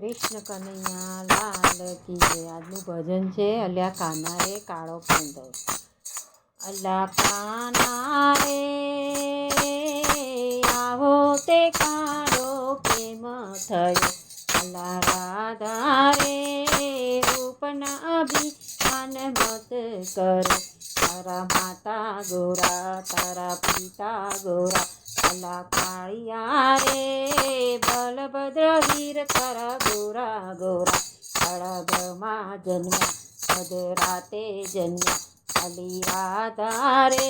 કૃષ્ણ કનૈયા લાલ કી આજનું ભજન છે અલ્યા કાના રે કાળો પંડો અલ્લા કાના રે આવો તે કાળો પ્રેમ થયો. અલ્લા રાધા રે રૂપના અભિમાન મત કરો તારા માતા ગોરા, તારા પિતા ગોરા અલા કાળિયા રે બલભદ્ર વીર તારા ગોરા ગોરા અળગમાં જન્મ્યા મધરાતે જન્મ્યા અલી રાધા રે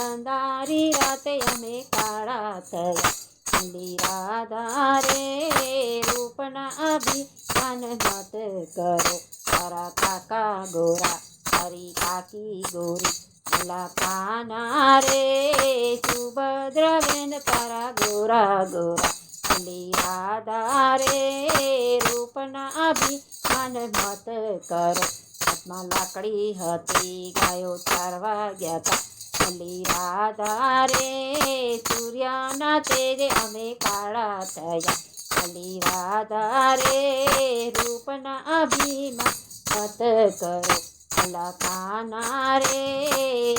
અંધારી રાતે અમે કાળા થયા અલી રાધા રે રૂપના અભિમાન મત કરો તારા કાકા ગોરા તારી કાકી ગોરી અલા પાના રે સુભદ્રવેન તારા ગોરા ગોરા અલી રાધા રે રૂપના અભિમાન મત કરો હાથમાં લાકડી હતી ગાયો ચારવા ગયા તા અલી રાધા રે સૂર્યના તેજે અમે કાળા થયા અલી રાધા રે રૂપના અભિમાન મત કરો અલા કાના રે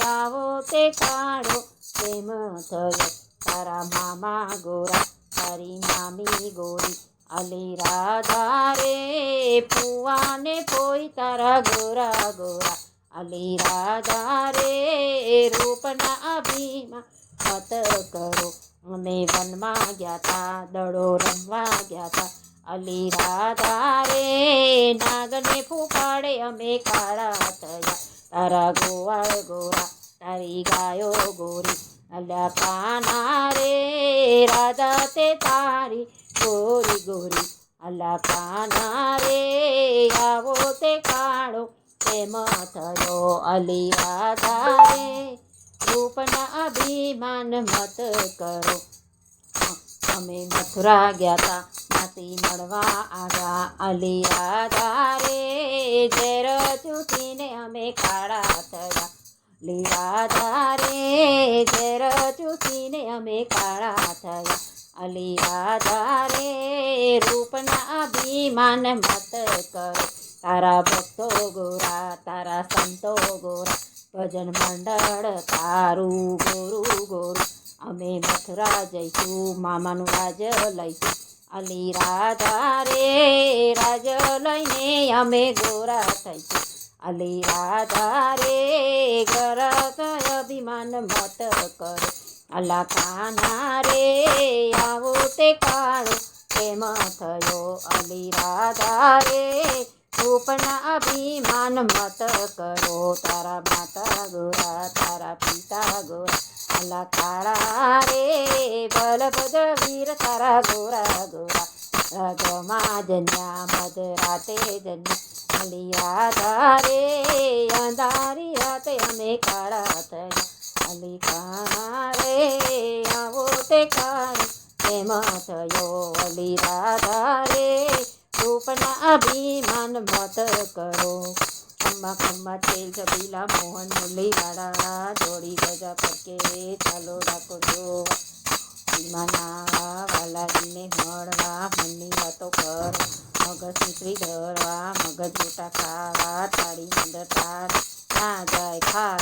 આવો તે કાળો પ્રેમ થયો. તારા મામા ગોરા, તારી મામી ગોરી, અલી રાધા રે પુવાને પોઈ તારા ગોરા ગોરા. અલી રાધા રે રૂપના અભિમા મત કરો. અમે વનમાં ગયા તા, દડો રમવા ગયા તા. અલી રાધા રે નાગને ફૂફાડે અમે કાળા થયા. તારા ગોવાળ ગોરા, તારી ગાયો ગોરી. અલ્યા કાના રે રાધા તે તારી ગોરી ગોરી. અલ્લા કાના રે, આવો તે કાળો પ્રેમ થયો. અલી રાધા રે રૂપના અભિમાન મત કરો. અમે મથુરા ગયા તા. માતી મળવા આવ્યા. અલી રાધા રે ઝેર ચૂસીને અમે કાળા થયા. લી રાધા રે ઝેર ચૂસીને અમે કાળા થયા. અલિયા રાધા રે રૂપના અભિમાન મત કરો. તારા ભક્તો ગોરા, તારા સંતો ગોરા. ભજન મંડળ તારું ગોરું ગોરું. અમે મામાનું રાજ લઈશું અલી રાધા રે, રાજ લઈને અમે ગોરા થઈશું. અલી રાધા રે ગરક અભિમાન મત કરો. અલા કાના રે, આવો તે કાળો પ્રેમ થયો. અલી રાધા રે રૂપના અભિમાન મત કરો. તારા માતા ગોરા, તારા પિતા ગોરા. અલા કાળા રે બલભદ્ર વીર તારા ગોરા ગોરા રગમાં જન્યા મધરાતે જન્યા અલી રાધા રે અંધારી રાતે અમે કાળા થયા અલી કાના રે આવો તે કાળ પ્રેમ થયો અલી રાધા રે રૂપના અભિમાન મત કરો ખમ્મા ખમ્મા તેલ છબીલા મોહન મુરલી વાળા જોડી ગજા પરકે ચાલો રાખો જો માના વાલાજીને મળવા મનની વાતો કર મગજ સુતરી ધરવા મગજ મોટા ખાવા તાળી અંદર તાર ના જાય ખા